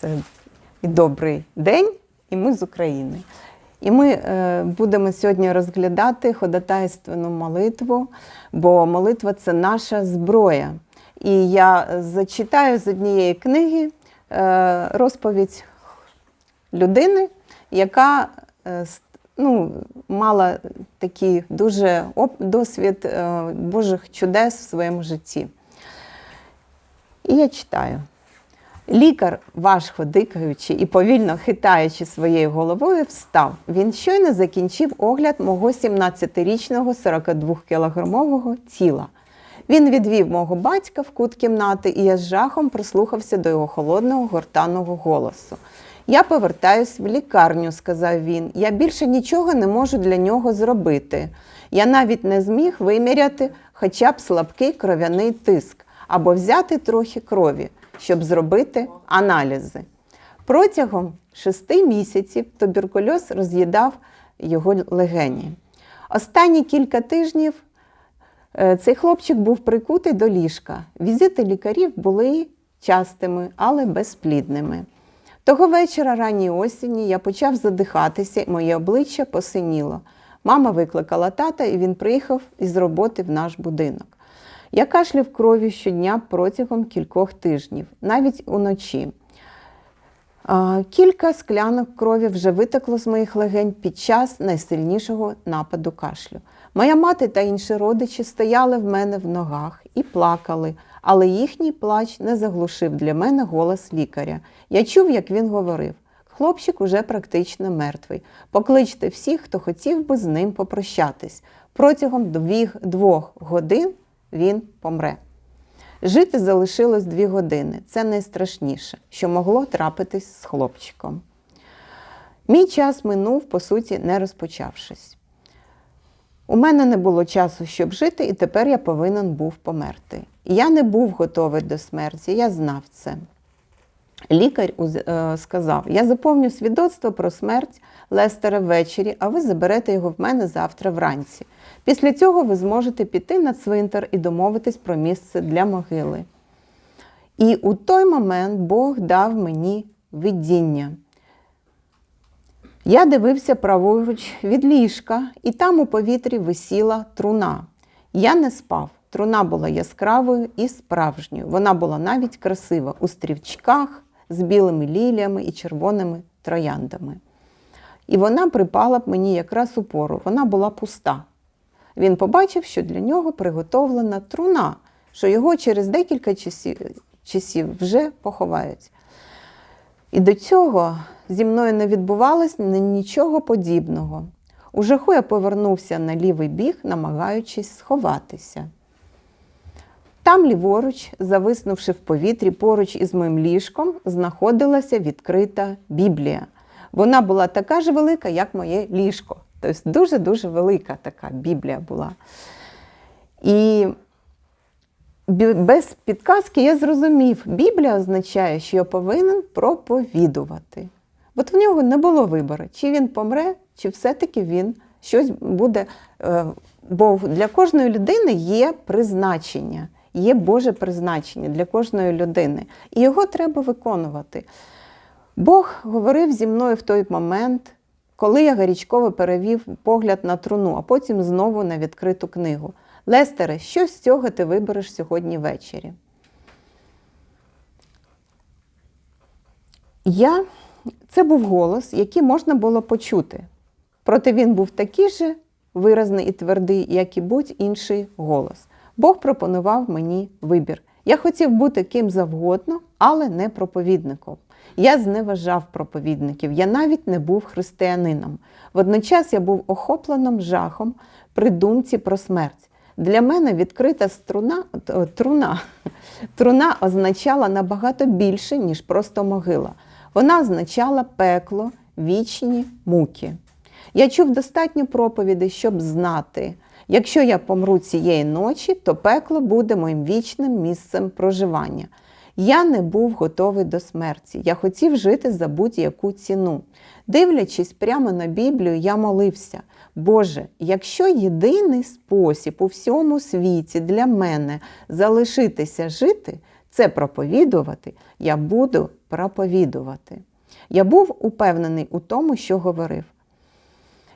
Це добрий день, і ми з України. І ми е, будемо сьогодні розглядати ходатайственну молитву, бо молитва це наша зброя. І я зачитаю з однієї книги е, розповідь людини, яка е, ну, мала такий дуже досвід Божих чудес в своєму житті. І я читаю. Лікар, важко дикаючи і повільно хитаючи своєю головою, встав. Він щойно закінчив огляд мого 17-річного 42-кілограмового тіла. Він відвів мого батька в кут кімнати, і я з жахом прислухався до його холодного гортанного голосу. Я повертаюсь в лікарню, сказав він. Я більше нічого не можу для нього зробити. Я навіть не зміг виміряти хоча б слабкий кров'яний тиск або взяти трохи крові, щоб зробити аналізи. Протягом шести місяців туберкульоз роз'їдав його легені. Останні кілька тижнів е, цей хлопчик був прикутий до ліжка. Візити лікарів були частими, але безплідними. Того вечора ранньої осені я почав задихатися, моє обличчя посиніло. Мама викликала тата, і він приїхав із роботи в наш будинок. Я кашляв кров'ю щодня протягом кількох тижнів, навіть уночі. Кілька склянок крові вже витекло з моїх легень під час найсильнішого нападу кашлю. Моя мати та інші родичі стояли в мене в ногах і плакали, але їхній плач не заглушив для мене голос лікаря. Я чув, як він говорив: хлопчик уже практично мертвий. Покличте всіх, хто хотів би з ним попрощатись. Протягом двох годин він помре. Жити залишилось дві години. Це найстрашніше, що могло трапитись з хлопчиком. Мій час минув, по суті, не розпочавшись. У мене не було часу, щоб жити, і тепер я повинен був померти. Я не був готовий до смерті, я знав це. Лікар е, сказав: Я заповню свідоцтво про смерть Лестера ввечері, а ви заберете його в мене завтра вранці. Після цього ви зможете піти на цвинтар і домовитись про місце для могили. І у той момент Бог дав мені видіння. Я дивився праворуч від ліжка, і там у повітрі висіла труна. Я не спав. Труна була яскравою і справжньою. Вона була навіть красива у стрівчках з білими ліліями і червоними трояндами. І вона припала б мені якраз у пору. Вона була пуста. Він побачив, що для нього приготовлена труна, що його через декілька часів, вже поховають. І до цього зі мною не відбувалось нічого подібного. У жаху я повернувся на лівий біг, намагаючись сховатися. Там ліворуч, зависнувши в повітрі поруч із моїм ліжком, знаходилася відкрита Біблія. Вона була така ж велика, як моє ліжко. Тобто дуже-дуже велика така Біблія була. І без підказки я зрозумів, Біблія означає, що я повинен проповідувати. От в нього не було вибору, чи він помре, чи все-таки він щось буде. е, Бо для кожної людини є призначення, є Боже призначення для кожної людини. І його треба виконувати. Бог говорив зі мною в той момент, коли я гарячково перевів погляд на труну, а потім знову на відкриту книгу. Лестере, що з цього ти вибереш сьогодні ввечері? Я це був голос, який можна було почути. Проте він був такий же виразний і твердий, як і будь-інший голос. Бог пропонував мені вибір. Я хотів бути ким завгодно, але не проповідником. Я зневажав проповідників, я навіть не був християнином. Водночас я був охопленим жахом при думці про смерть. Для мене відкрита струна, труна, труна означала набагато більше, ніж просто могила. Вона означала пекло, вічні муки. Я чув достатньо проповідей, щоб знати, якщо я помру цієї ночі, то пекло буде моїм вічним місцем проживання. Я не був готовий до смерті. Я хотів жити за будь-яку ціну. Дивлячись прямо на Біблію, я молився. Боже, якщо єдиний спосіб у всьому світі для мене залишитися жити, це проповідувати, я буду проповідувати. Я був упевнений у тому, що говорив.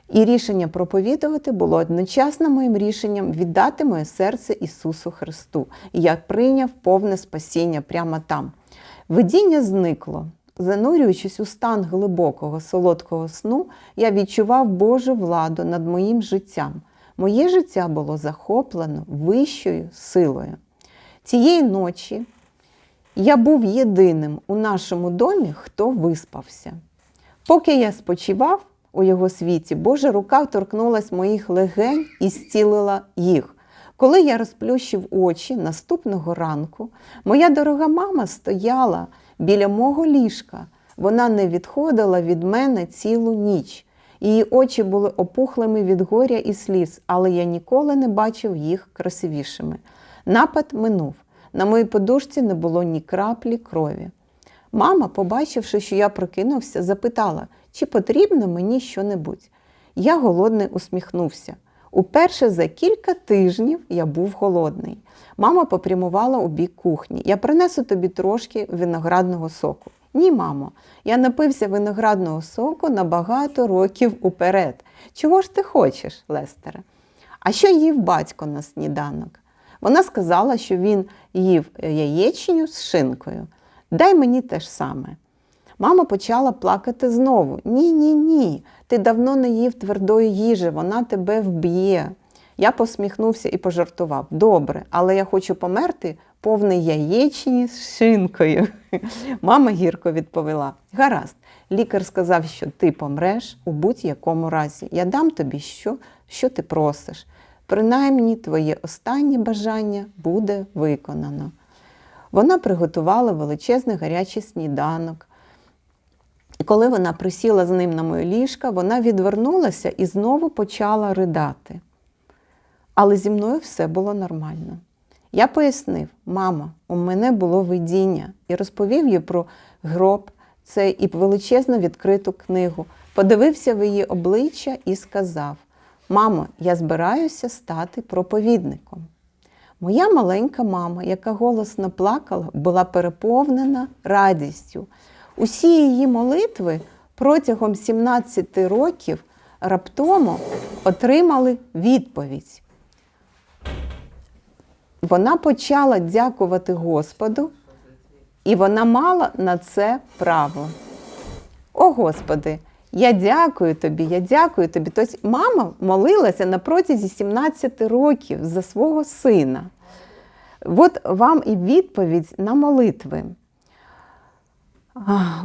І рішення проповідувати було одночасно моїм рішенням віддати моє серце Ісусу Христу. І я прийняв повне спасіння прямо там. Видіння зникло. Занурюючись у стан глибокого солодкого сну, я відчував Божу владу над моїм життям. Моє життя було захоплено вищою силою. Цієї ночі я був єдиним у нашому домі, хто виспався. Поки я спочивав у його світі, Божа рука торкнулась моїх легень і зцілила їх. Коли я розплющив очі наступного ранку, моя дорога мама стояла біля мого ліжка. Вона не відходила від мене цілу ніч. Її очі були опухлими від горя і сліз, але я ніколи не бачив їх красивішими. Напад минув. На моїй подушці не було ні краплі крові. Мама, побачивши, що я прокинувся, запитала, чи потрібно мені що-небудь. Я голодний усміхнувся. Уперше за кілька тижнів я був голодний. Мама попрямувала у бік кухні. Я принесу тобі трошки виноградного соку. Ні, мамо, я напився виноградного соку на багато років уперед. Чого ж ти хочеш, Лестере? А що їв батько на сніданок? Вона сказала, що він їв яєчню з шинкою. Дай мені те ж саме. Мама почала плакати знову. Ні, ні, ні. Ти давно не їв твердої їжі, вона тебе вб'є. Я посміхнувся і пожартував. Добре, але я хочу померти повний яєчні з шинкою. Мама гірко відповіла: Гаразд, лікар сказав, що ти помреш у будь-якому разі. Я дам тобі, що, що ти просиш. Принаймні, твоє останнє бажання буде виконано. Вона приготувала величезний гарячий сніданок. Коли вона присіла з ним на моє ліжка, вона відвернулася і знову почала ридати. Але зі мною все було нормально. Я пояснив, мама, у мене було видіння, і розповів їй про гроб, це і величезну відкриту книгу, подивився в її обличчя і сказав: Мамо, я збираюся стати проповідником. Моя маленька мама, яка голосно плакала, була переповнена радістю. Усі її молитви протягом 17 років раптомо отримали відповідь. Вона почала дякувати Господу, і вона мала на це право. О Господи, я дякую тобі, я дякую тобі. Тобто мама молилася на протязі 17 років за свого сина. От вам і відповідь на молитви.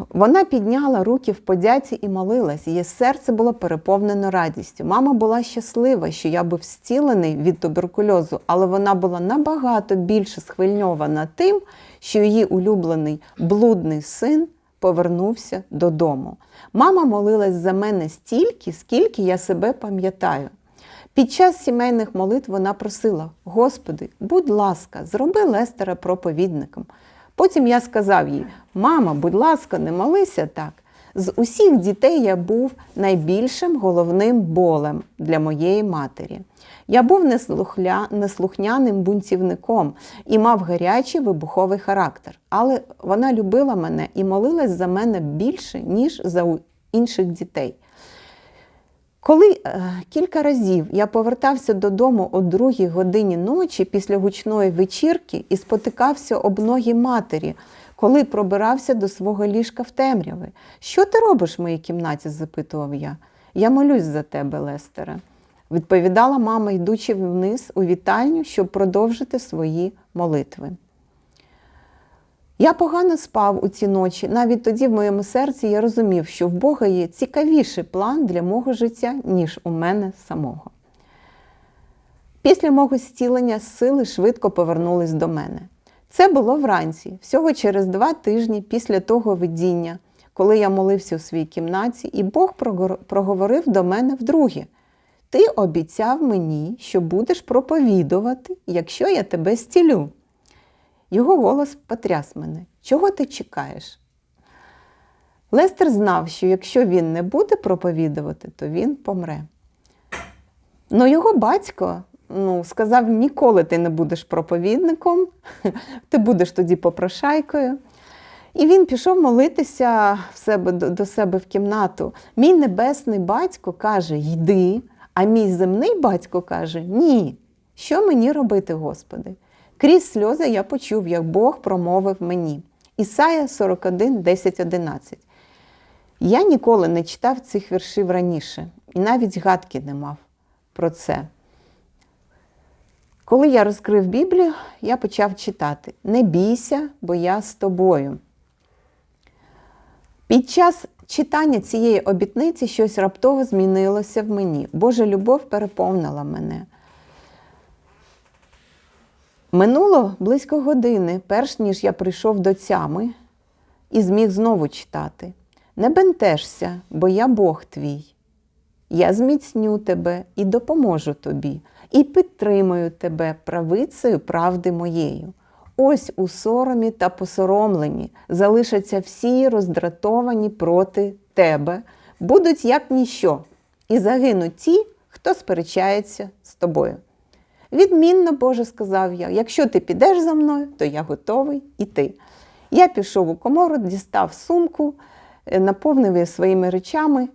Вона підняла руки в подяці і молилась. Її серце було переповнено радістю. Мама була щаслива, що я був зцілений від туберкульозу, але вона була набагато більше схвильована тим, що її улюблений блудний син повернувся додому. Мама молилась за мене стільки, скільки я себе пам'ятаю. Під час сімейних молитв вона просила: Господи, будь ласка, зроби Лестера проповідником. Потім я сказав їй: Мама, будь ласка, не молися так. З усіх дітей я був найбільшим головним болем для моєї матері. Я був неслухля... неслухняним бунтівником і мав гарячий вибуховий характер, але вона любила мене і молилась за мене більше, ніж за інших дітей. Коли е, кілька разів я повертався додому о другій годині ночі після гучної вечірки і спотикався об ноги матері, коли пробирався до свого ліжка в темряви. Що ти робиш в моїй кімнаті? запитував я. Я молюсь за тебе, Лестере, відповідала мама, йдучи вниз у вітальню, щоб продовжити свої молитви. Я погано спав у ці ночі. Навіть тоді в моєму серці я розумів, що в Бога є цікавіший план для мого життя, ніж у мене самого. Після мого зцілення сили швидко повернулись до мене. Це було вранці, всього через два тижні після того видіння, коли я молився у своїй кімнаті, і Бог проговорив до мене вдруге. Ти обіцяв мені, що будеш проповідувати, якщо я тебе зцілю. Його голос потряс мене. Чого ти чекаєш? Лестер знав, що якщо він не буде проповідувати, то він помре. Но його батько ну, сказав: ніколи ти не будеш проповідником, ти будеш тоді попрошайкою. І він пішов молитися в себе, до себе в кімнату. Мій небесний батько каже: Йди, а мій земний батько каже: Ні. Що мені робити, Господи? Крізь сльози я почув, як Бог промовив мені. Ісая 41, 10, 11. Я ніколи не читав цих віршів раніше і навіть гадки не мав про це. Коли я розкрив Біблію, я почав читати: Не бійся, бо я з тобою. Під час читання цієї обітниці щось раптово змінилося в мені. Божа любов переповнила мене. Минуло близько години, перш ніж я прийшов до тями і зміг знову читати. Не бентежся, бо я Бог твій. Я зміцню тебе і допоможу тобі, і підтримаю тебе правицею правди моєю. Ось у соромі та посоромленні залишаться всі роздратовані проти тебе, будуть як ніщо, і загинуть ті, хто сперечається з тобою. Відмінно, Боже, сказав я, якщо ти підеш за мною, то я готовий іти. Я пішов у комору, дістав сумку, е, наповнив її своїми речами.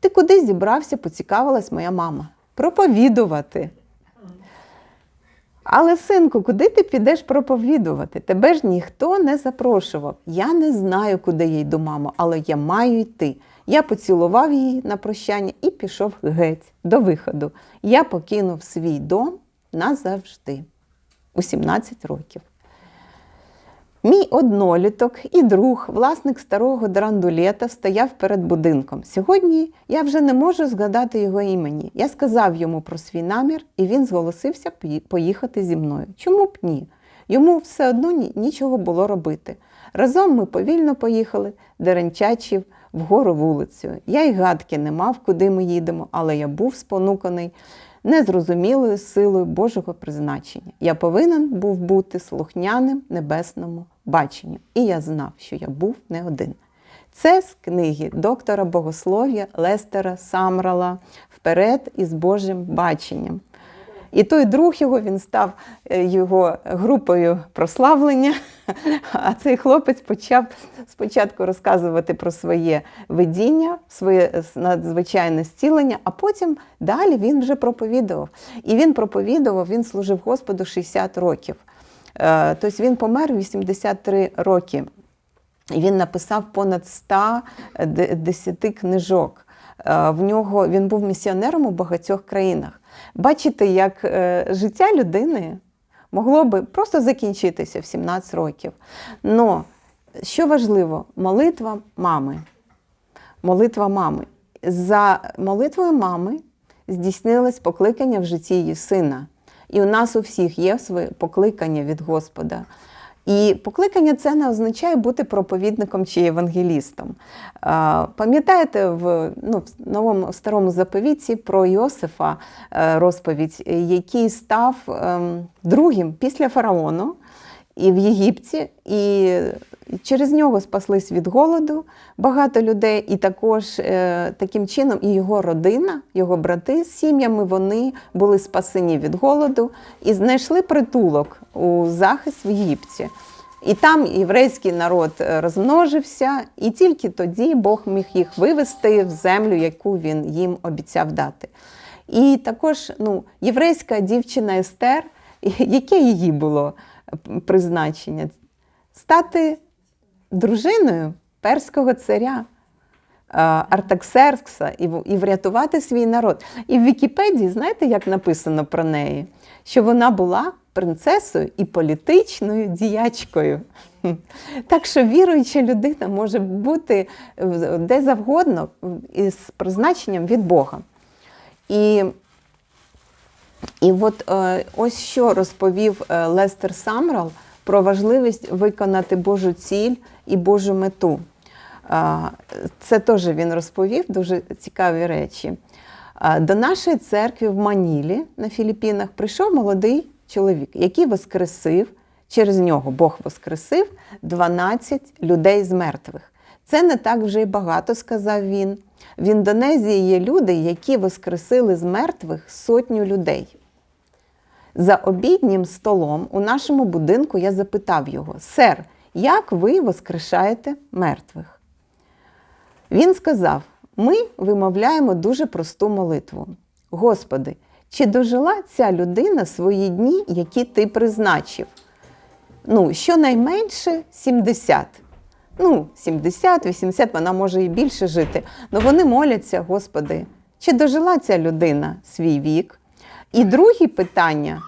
Ти куди зібрався, поцікавилась моя мама. Проповідувати. Але, синку, куди ти підеш проповідувати? Тебе ж ніхто не запрошував. Я не знаю, куди я йду, мамо, але я маю йти. Я поцілував її на прощання і пішов геть до виходу. Я покинув свій дом назавжди у 17 років. Мій одноліток і друг, власник старого драндулета, стояв перед будинком. Сьогодні я вже не можу згадати його імені. Я сказав йому про свій намір, і він зголосився поїхати зі мною. Чому б ні? Йому все одно нічого було робити. Разом ми повільно поїхали, деренчачів вгору вулицею. Я й гадки не мав, куди ми їдемо, але я був спонуканий незрозумілою силою Божого призначення. Я повинен був бути слухняним небесному баченню. І я знав, що я був не один. Це з книги доктора богослов'я Лестера Самрала Вперед із Божим баченням. І той друг його він став е, його групою прославлення. А цей хлопець почав спочатку розказувати про своє видіння, своє надзвичайне зцілення, а потім далі він вже проповідував. І він проповідував, він служив Господу 60 років. Е, тобто він помер 83 роки. Він написав понад 110 книжок. Е, в нього він був місіонером у багатьох країнах. Бачите, як е, життя людини могло би просто закінчитися в 17 років. Но що важливо, молитва мами. Молитва мами. За молитвою мами здійснилось покликання в житті її сина. І у нас у всіх є своє покликання від Господа. І покликання це не означає бути проповідником чи євангелістом. Пам'ятаєте, в ну, в новому старому заповіті про Йосифа е, розповідь, який став ем, другим після фараону і в Єгипті, і через нього спаслись від голоду багато людей, і також е, таким чином і його родина, його брати з сім'ями вони були спасені від голоду і знайшли притулок у захист в Єгипті. І там єврейський народ е, розмножився, і тільки тоді Бог міг їх вивести в землю, яку він їм обіцяв дати. І також ну, єврейська дівчина Естер, яке її було призначення? Стати дружиною перського царя. Е, Артаксеркса і врятувати свій народ. І в Вікіпедії, знаєте, як написано про неї? Що вона була принцесою і політичною діячкою. Так що віруюча людина може бути де завгодно із призначенням від Бога. І і от е, ось що розповів е, Лестер Самрал про важливість виконати Божу ціль і Божу мету. Це теж він розповів дуже цікаві речі. До нашої церкви в Манілі на Філіппінах прийшов молодий чоловік, який воскресив, через нього Бог воскресив 12 людей з мертвих. Це не так вже й багато, сказав він. В Індонезії є люди, які воскресили з мертвих сотню людей. За обіднім столом у нашому будинку я запитав його: Сер, як ви воскрешаєте мертвих? Він сказав: ми вимовляємо дуже просту молитву. Господи, чи дожила ця людина свої дні, які ти призначив? Ну, щонайменше 70. Ну, 70, 80, вона може і більше жити. Але вони моляться, Господи, чи дожила ця людина свій вік? І друге питання: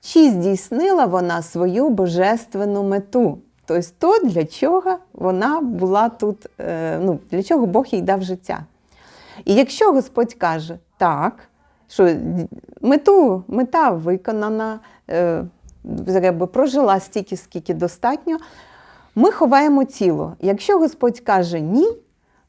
чи здійснила вона свою божественну мету? Тобто, то, для чого вона була тут, е, ну, для чого Бог їй дав життя. І якщо Господь каже, так, що мету, мета виконана, е, прожила стільки, скільки достатньо, ми ховаємо тіло. Якщо Господь каже ні,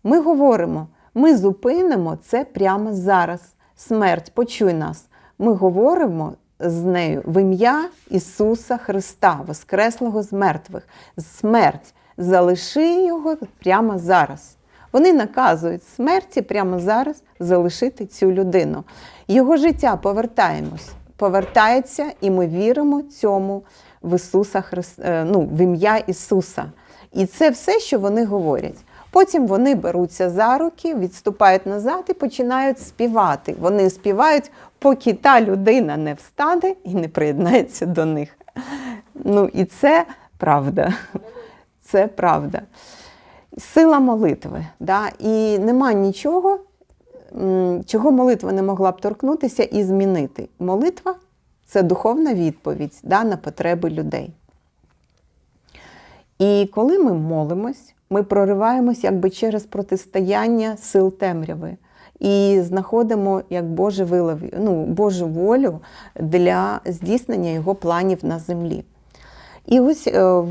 ми говоримо, ми зупинимо це прямо зараз. Смерть, почуй нас. Ми говоримо з нею в ім'я Ісуса Христа, Воскреслого з мертвих. Смерть, залиши його прямо зараз. Вони наказують смерті прямо зараз залишити цю людину. Його життя повертаємось, повертається, і ми віримо цьому в Ісуса Христа, ну, в ім'я Ісуса. І це все, що вони говорять. Потім вони беруться за руки, відступають назад і починають співати. Вони співають, поки та людина не встане і не приєднається до них. Ну і це правда. Це правда. Сила молитви. Да? І нема нічого, чого молитва не могла б торкнутися і змінити. Молитва це духовна відповідь да, на потреби людей. І коли ми молимось, ми прориваємось якби через протистояння сил темряви і знаходимо як Боже вилов, ну, Божу волю для здійснення його планів на землі. І ось е,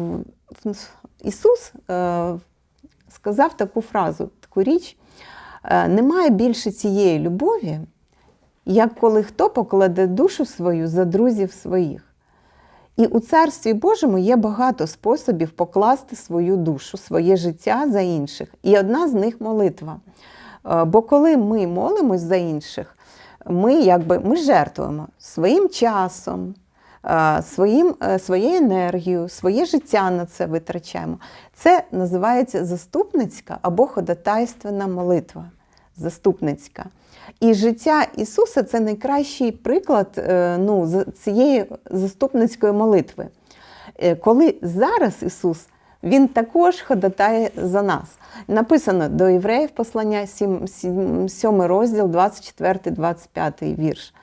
Ісус е, сказав таку фразу, таку річ: е, немає більше цієї любові, як коли хто покладе душу свою за друзів своїх. І у Царстві Божому є багато способів покласти свою душу, своє життя за інших. І одна з них молитва. Е, бо коли ми молимось за інших, ми якби ми жертвуємо своїм часом, е, своїм, е, своєю енергією, своє життя на це витрачаємо. Це називається заступницька або ходатайственна молитва. Заступницька. І життя Ісуса це найкращий приклад е, ну, цієї заступницької молитви. Е, коли зараз Ісус, Він також ходатає за нас. Написано до євреїв послання 7, 7 розділ, 24-25 вірш.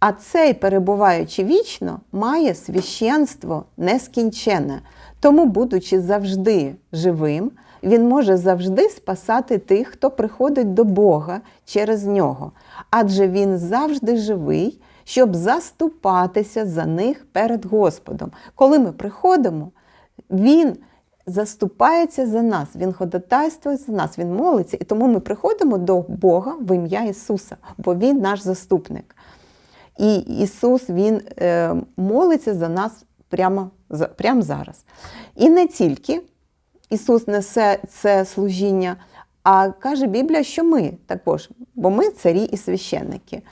А цей, перебуваючи вічно, має священство нескінчене, тому, будучи завжди живим, він може завжди спасати тих, хто приходить до Бога через нього, адже він завжди живий, щоб заступатися за них перед Господом. Коли ми приходимо, Він заступається за нас, Він ходатайствує за нас, Він молиться, і тому ми приходимо до Бога в ім'я Ісуса, бо Він наш заступник. І Ісус Він е, молиться за нас прямо, прямо зараз. І не тільки. Ісус несе це служіння, а каже Біблія, що ми також, бо ми царі і священники.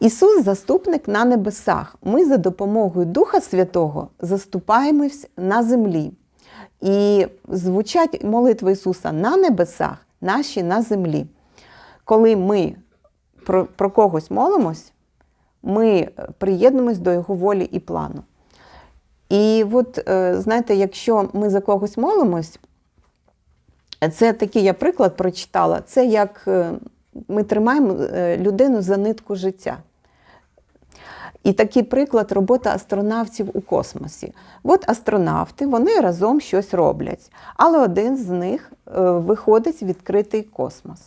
Ісус заступник на небесах. Ми за допомогою Духа Святого заступаємось на землі. І звучать молитви Ісуса на небесах, наші на землі. Коли ми про, про когось молимось, ми приєднуємось до Його волі і плану. І от, е, знаєте, якщо ми за когось молимось, це такий я приклад прочитала, це як е, ми тримаємо е, людину за нитку життя. І такий приклад робота астронавтів у космосі. От астронавти вони разом щось роблять, але один з них виходить в відкритий космос.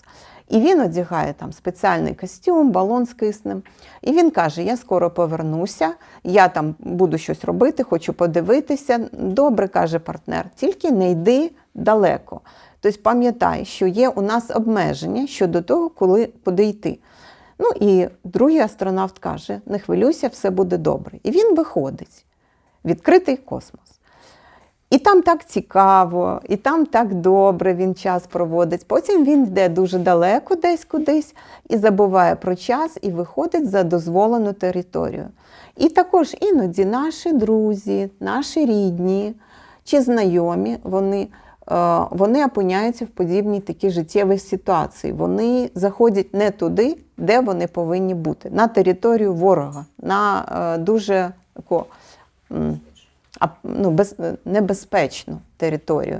І він одягає там спеціальний костюм, балон з киснем. І він каже: Я скоро повернуся, я там буду щось робити, хочу подивитися. Добре, каже партнер, тільки не йди далеко. Тобто пам'ятай, що є у нас обмеження щодо того, коли куди. Ну і другий астронавт каже: не хвилюйся, все буде добре. І він виходить, відкритий космос. І там так цікаво, і там так добре він час проводить. Потім він йде дуже далеко десь кудись і забуває про час і виходить за дозволену територію. І також іноді наші друзі, наші рідні чи знайомі, вони, е, вони опиняються в подібній такій життєвій ситуації. Вони заходять не туди, де вони повинні бути, на територію ворога, на е, дуже а, ну, без, небезпечну територію.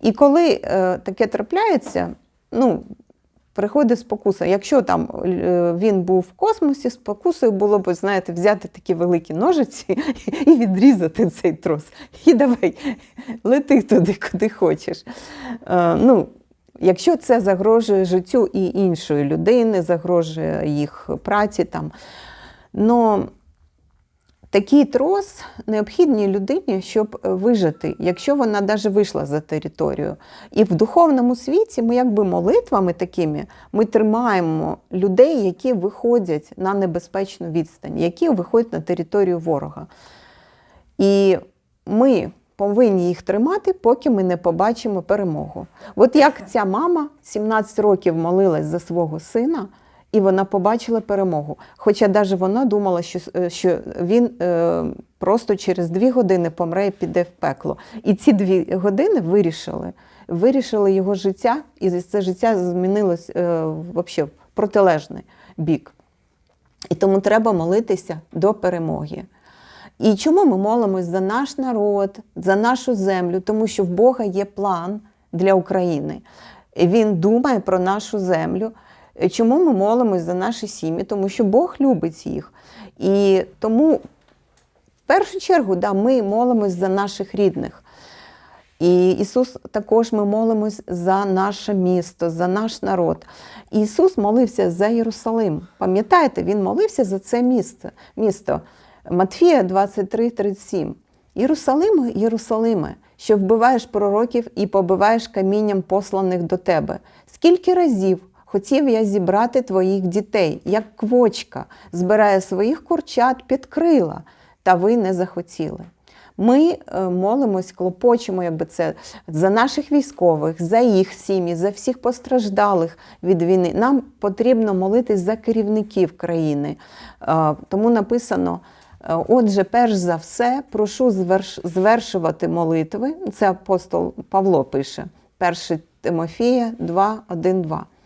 І коли е, таке трапляється, ну, приходить спокуса. Якщо там е, він був в космосі, спокусою було б, знаєте, взяти такі великі ножиці і відрізати цей трос. І давай, лети туди, куди хочеш. Е, ну, Якщо це загрожує життю і іншої людини, загрожує їх праці там. Но такий трос необхідній людині, щоб вижити, якщо вона навіть вийшла за територію. І в духовному світі ми якби молитвами такими ми тримаємо людей, які виходять на небезпечну відстань, які виходять на територію ворога. І ми повинні їх тримати, поки ми не побачимо перемогу. От як ця мама 17 років молилась за свого сина, і вона побачила перемогу. Хоча навіть вона думала, що, е, що він е, просто через дві години помре і піде в пекло. І ці дві години вирішили, вирішили його життя, і це життя змінилось е, вообще в протилежний бік. І тому треба молитися до перемоги. І чому ми молимось за наш народ, за нашу землю? Тому що в Бога є план для України. Він думає про нашу землю. Чому ми молимось за наші сім'ї? Тому що Бог любить їх. І тому, в першу чергу, да, ми молимось за наших рідних. І Ісус також ми молимось за наше місто, за наш народ. Ісус молився за Єрусалим. Пам'ятаєте, Він молився за це місто. місто. Матфія 23, 37. Єрусалиме, Єрусалиме, що вбиваєш пророків і побиваєш камінням посланих до тебе. Скільки разів хотів я зібрати твоїх дітей, як квочка, збирає своїх курчат під крила, та ви не захотіли. Ми е, молимось, клопочемо, якби це за наших військових, за їх сім'ї, за всіх постраждалих від війни. Нам потрібно молитись за керівників країни. Е, Тому написано. е, Отже, перш за все, прошу звершувати молитви. Це апостол Павло пише, 1 Тимофія 2, 1, 2. Е,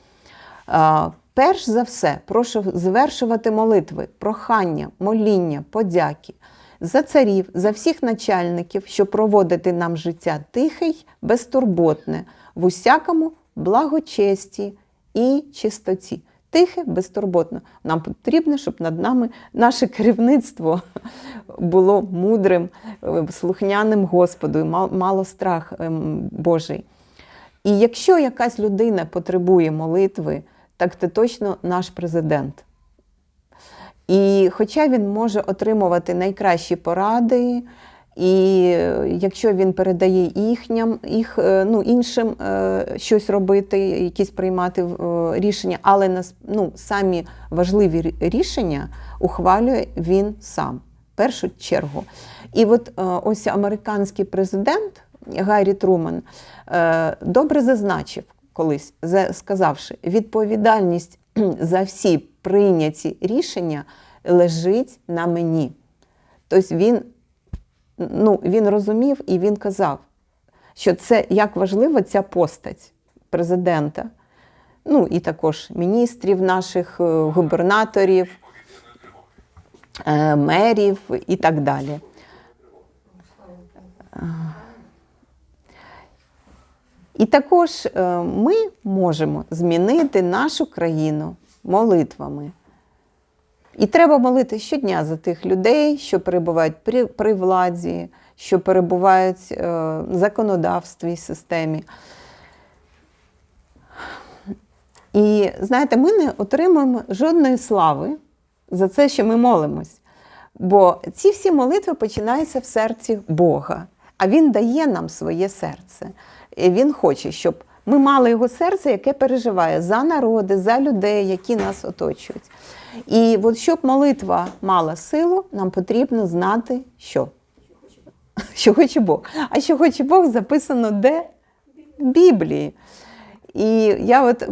Перш за все, прошу звершувати молитви, прохання, моління, подяки за царів, за всіх начальників, що проводити нам життя тихе й безтурботне, в усякому благочесті і чистоті. Тихе, безтурботно. Нам потрібно, щоб над нами наше керівництво було мудрим, слухняним Господу, і мало страх ем, Божий. І якщо якась людина потребує молитви, так це точно наш президент. І хоча він може отримувати найкращі поради, і е, якщо він передає їхням, їх, е, ну, іншим е, щось робити, якісь приймати рішення, але ну, самі важливі рішення ухвалює він сам, в першу чергу. І от ось американський президент Гаррі Труман добре зазначив колись, сказавши, відповідальність за всі прийняті рішення лежить на мені. Тобто він, ну, він розумів і він казав, що це як важлива ця постать президента, ну і також міністрів наших, е, губернаторів, е, мерів і так далі. І також е, ми можемо змінити нашу країну молитвами. І треба молити щодня за тих людей, що перебувають при, при владі, що перебувають е, в законодавстві системі. І знаєте, ми не отримуємо жодної слави за це, що ми молимось. Бо ці всі молитви починаються в серці Бога, а Він дає нам своє серце. Він хоче, щоб ми мали його серце, яке переживає за народи, за людей, які нас оточують. І от щоб молитва мала силу, нам потрібно знати, що що хоче Бог. А що хоче Бог записано де? В Біблії. І я от е,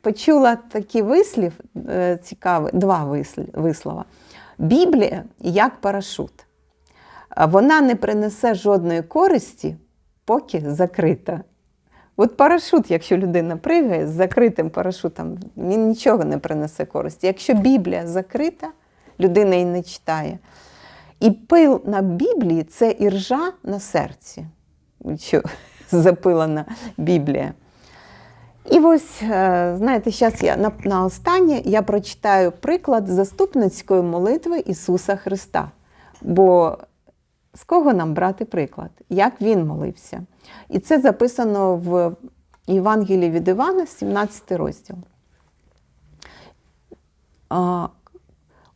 почула такий вислів е, цікавий, два вислів, вислова. Біблія як парашут. Вона не принесе жодної користі, поки закрита. От парашут, якщо людина пригає з закритим парашутом, він нічого не принесе користі. Якщо Біблія закрита, людина її не читає. І пил на Біблії це іржа на серці, що запилена Біблія. І ось, е, знаєте, зараз я на, на останнє я прочитаю приклад заступницької молитви Ісуса Христа. Бо з кого нам брати приклад? Як Він молився? І це записано в Євангелії від Івана, 17 розділ.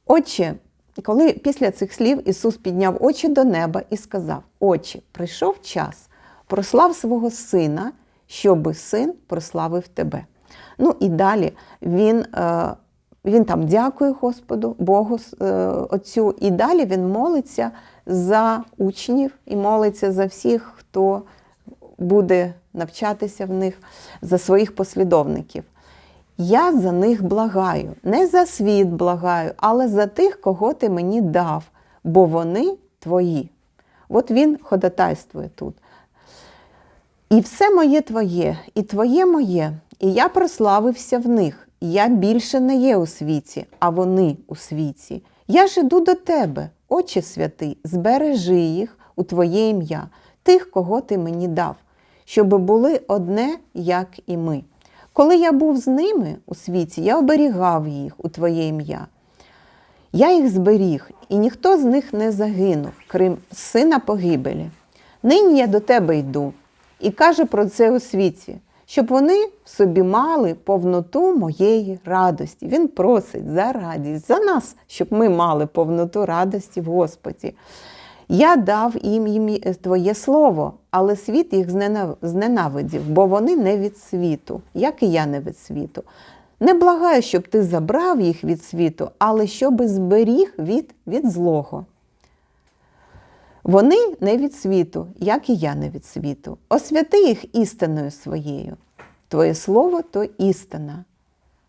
Отче, коли після цих слів Ісус підняв очі до неба і сказав: Отче, прийшов час, прослав свого сина, щоби син прославив тебе. Ну і далі він, е, він там дякує Господу, Богу е, Отцю, і далі він молиться за учнів і молиться за всіх, хто буде навчатися в них, за своїх послідовників. Я за них благаю, не за світ благаю, але за тих, кого ти мені дав, бо вони твої. От він ходатайствує тут. І все моє твоє, і твоє моє, і я прославився в них. Я більше не є у світі, а вони у світі. Я ж іду до тебе, Отче святий, збережи їх у Твоє ім'я, тих, кого ти мені дав, щоби були одне, як і ми. Коли я був з ними у світі, я оберігав їх у Твоє ім'я. Я їх зберіг, і ніхто з них не загинув, крім сина погибелі. Нині я до тебе йду і каже про це у світі, щоб вони в собі мали повноту моєї радості. Він просить за радість, за нас, щоб ми мали повноту радості в Господі. Я дав їм їм Твоє слово, але світ їх зненавидів, бо вони не від світу, як і я не від світу. Не благаю, щоб ти забрав їх від світу, але щоби зберіг від, від злого. Вони не від світу, як і я не від світу. Освяти їх істиною своєю. Твоє слово то істина,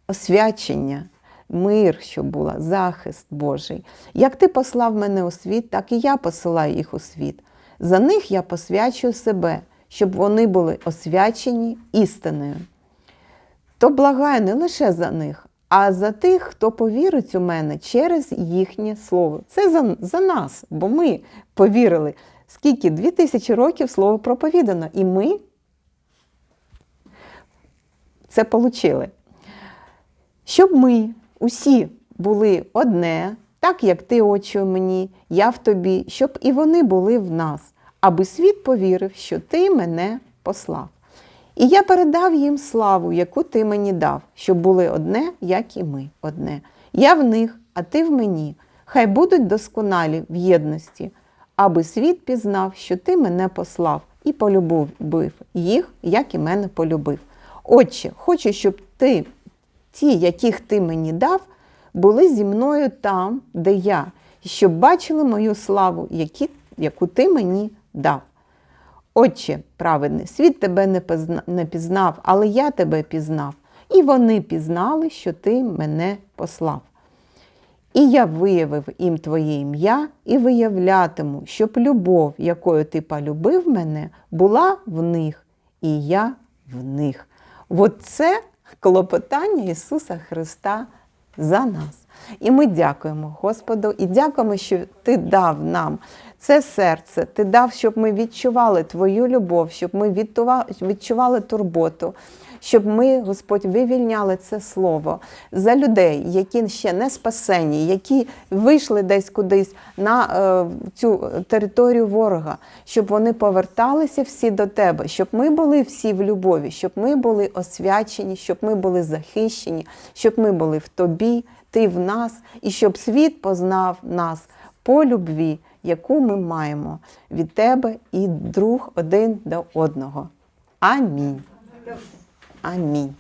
освячення, мир, що була, захист Божий. Як ти послав мене у світ, так і я посилаю їх у світ. За них я посвячую себе, щоб вони були освячені істиною. То благаю не лише за них, а за тих, хто повірить у мене через їхнє слово. Це за, за нас, бо ми повірили. Скільки? Дві тисячі років слово проповідано, і ми це отримали. Щоб ми усі були одне, так як ти у мені, я в тобі, щоб і вони були в нас, аби світ повірив, що ти мене послав. І я передав їм славу, яку ти мені дав, щоб були одне, як і ми одне. Я в них, а ти в мені. Хай будуть досконалі в єдності, аби світ пізнав, що ти мене послав, і полюбив їх, як і мене полюбив. Отче, хочу, щоб ти, ті, яких ти мені дав, були зі мною там, де я, щоб бачили мою славу, які, яку ти мені дав. Отче праведний, світ тебе не пізнав, але я тебе пізнав, і вони пізнали, що ти мене послав. І я виявив їм Твоє ім'я і виявлятиму, щоб любов, якою ти полюбив мене, була в них, і я в них. От це клопотання Ісуса Христа за нас. І ми дякуємо Господу і дякуємо, що Ти дав нам це серце, Ти дав, щоб ми відчували Твою любов, щоб ми відчували турботу, щоб ми, Господь, вивільняли це слово. За людей, які ще не спасені, які вийшли десь кудись на е, цю територію ворога, щоб вони поверталися всі до тебе, щоб ми були всі в любові, щоб ми були освячені, щоб ми були захищені, щоб ми були в тобі, ти в нас, і щоб світ познав нас по любві, яку ми маємо від тебе і друг один до одного. Амінь. Амінь.